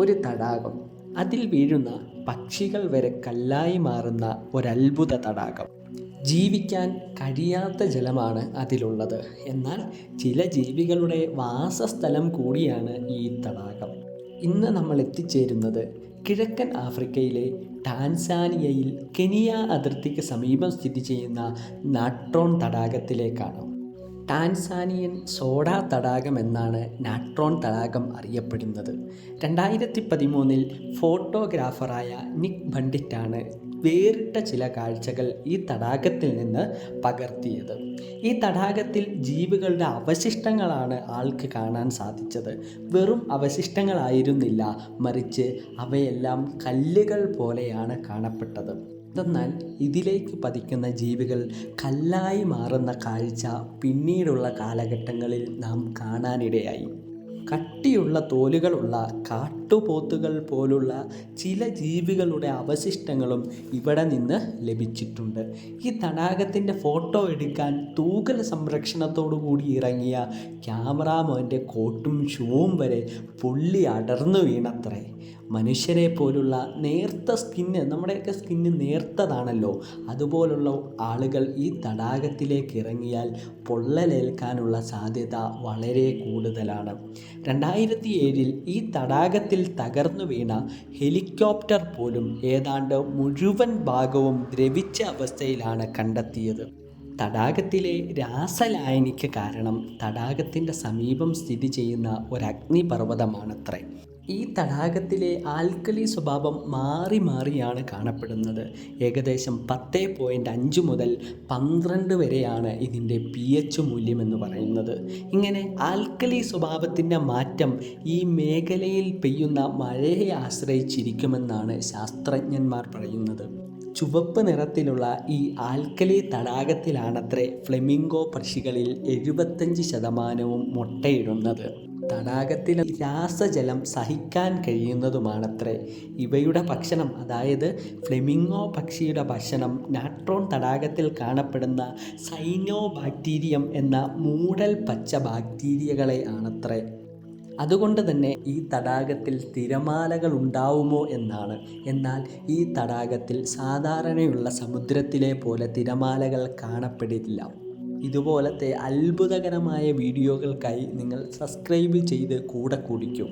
ഒരു തടാകം. അതിൽ വീഴുന്ന പക്ഷികൾ വരെ കല്ലായി മാറുന്ന ഒരത്ഭുത തടാകം. ജീവിക്കാൻ കഴിയാത്ത ജലമാണ് അതിലുള്ളത്. എന്നാൽ ചില ജീവികളുടെ വാസസ്ഥലം കൂടിയാണ് ഈ തടാകം. ഇന്ന് നമ്മൾ എത്തിച്ചേരുന്നത് കിഴക്കൻ ആഫ്രിക്കയിലെ ടാൻസാനിയയിൽ കെനിയ അതിർത്തിക്ക് സമീപം സ്ഥിതി ചെയ്യുന്ന നാട്രോൺ തടാകത്തിലേക്കാണ്. ടാൻസാനിയൻ സോഡ തടാകം എന്നാണ് നാട്രോൺ തടാകം അറിയപ്പെടുന്നത്. രണ്ടായിരത്തി പതിമൂന്നിൽ ഫോട്ടോഗ്രാഫറായ നിക് ബണ്ടിറ്റാണ് വേറിട്ട ചില കാഴ്ചകൾ ഈ തടാകത്തിൽ നിന്ന് പകർത്തിയത്. ഈ തടാകത്തിൽ ജീവികളുടെ അവശിഷ്ടങ്ങളാണ് ആൾക്ക് കാണാൻ സാധിച്ചത്. വെറും അവശിഷ്ടങ്ങളായിരുന്നില്ല മറിച്ച് അവയെല്ലാം കല്ലുകൾ പോലെയാണ് കാണപ്പെട്ടത്. എന്നാൽ ഇതിലേക്ക് പതിക്കുന്ന ജീവികൾ കല്ലായി മാറുന്ന കാഴ്ച പിന്നീടുള്ള കാലഘട്ടങ്ങളിൽ നാം കാണാനിടയായി. കട്ടിയുള്ള തോലുകളുള്ള കാട്ടുപോത്തുകൾ പോലുള്ള ചില ജീവികളുടെ അവശിഷ്ടങ്ങളും ഇവിടെ നിന്ന് ലഭിച്ചിട്ടുണ്ട്. ഈ തടാകത്തിന്റെ ഫോട്ടോ എടുക്കാൻ തൂകൽ സംരക്ഷണത്തോടു കൂടി ഇറങ്ങിയ ക്യാമറാമാന്റെ കോട്ടും ഷൂവും വരെ പൊള്ളി അടർന്നു വീണത്രേ. മനുഷ്യരെ പോലുള്ള നേർത്ത സ്കിന്ന് നമ്മുടെയൊക്കെ സ്കിന്ന് നേർത്തതാണല്ലോ. അതുപോലുള്ള ആളുകൾ ഈ തടാകത്തിലേക്ക് ഇറങ്ങിയാൽ പൊള്ളലേൽക്കാനുള്ള സാധ്യത വളരെ കൂടുതലാണ്. രണ്ടായിരത്തി ഏഴിൽ ഈ തടാകത്തിൽ തകർന്നു വീണ ഹെലികോപ്റ്റർ പോലും ഏതാണ്ട് മുഴുവൻ ഭാഗവും ദ്രവിച്ച അവസ്ഥയിലാണ് കണ്ടെത്തിയത്. തടാകത്തിലെ രാസലായനിക്ക് കാരണം തടാകത്തിന്റെ സമീപം സ്ഥിതി ചെയ്യുന്ന ഒരു അഗ്നിപർവതമാണത്രേ ഈ തടാകത്തിലെ ആൽക്കലി സ്വഭാവം മാറി മാറിയാണ് കാണപ്പെടുന്നത്. ഏകദേശം പത്ത് പോയിന്റ് അഞ്ച് മുതൽ പന്ത്രണ്ട് വരെയാണ് ഇതിന്റെ പി എച്ച് മൂല്യമെന്ന് പറയുന്നത്. ഇങ്ങനെ ആൽക്കലി സ്വഭാവത്തിന്റെ മാറ്റം ഈ മേഖലയിൽ പെയ്യുന്ന മഴയെ ആശ്രയിച്ചിരിക്കുമെന്നാണ് ശാസ്ത്രജ്ഞന്മാർ പറയുന്നത്. ചുവപ്പ് നിറത്തിലുള്ള ഈ ആൽക്കലി തടാകത്തിലാണത്രേ ഫ്ലെമിംഗോ പക്ഷികളിൽ എഴുപത്തഞ്ച് ശതമാനവും മുട്ടയിടുന്നത്. തടാകത്തിൽ രാസജലം സഹിക്കാൻ കഴിയുന്നതുമാണത്രേ. ഇവയുടെ ഭക്ഷണം അതായത് ഫ്ലെമിംഗോ പക്ഷിയുടെ ഭക്ഷണം നാട്രോൺ തടാകത്തിൽ കാണപ്പെടുന്ന സൈനോ ബാക്ടീരിയം എന്ന മൂടൽ പച്ച ബാക്ടീരിയകളെ ആണത്രേ. അതുകൊണ്ട് തന്നെ ഈ തടാകത്തിൽ തിരമാലകൾ ഉണ്ടാവുമോ എന്നാണ്. എന്നാൽ ഈ തടാകത്തിൽ സാധാരണയുള്ള സമുദ്രത്തിലെ പോലെ തിരമാലകൾ കാണപ്പെടില്ല. ഇതുപോലത്തെ അത്ഭുതകരമായ വീഡിയോകൾക്കായി നിങ്ങൾ സബ്സ്ക്രൈബ് ചെയ്ത് കൂടെ കുടിക്കും.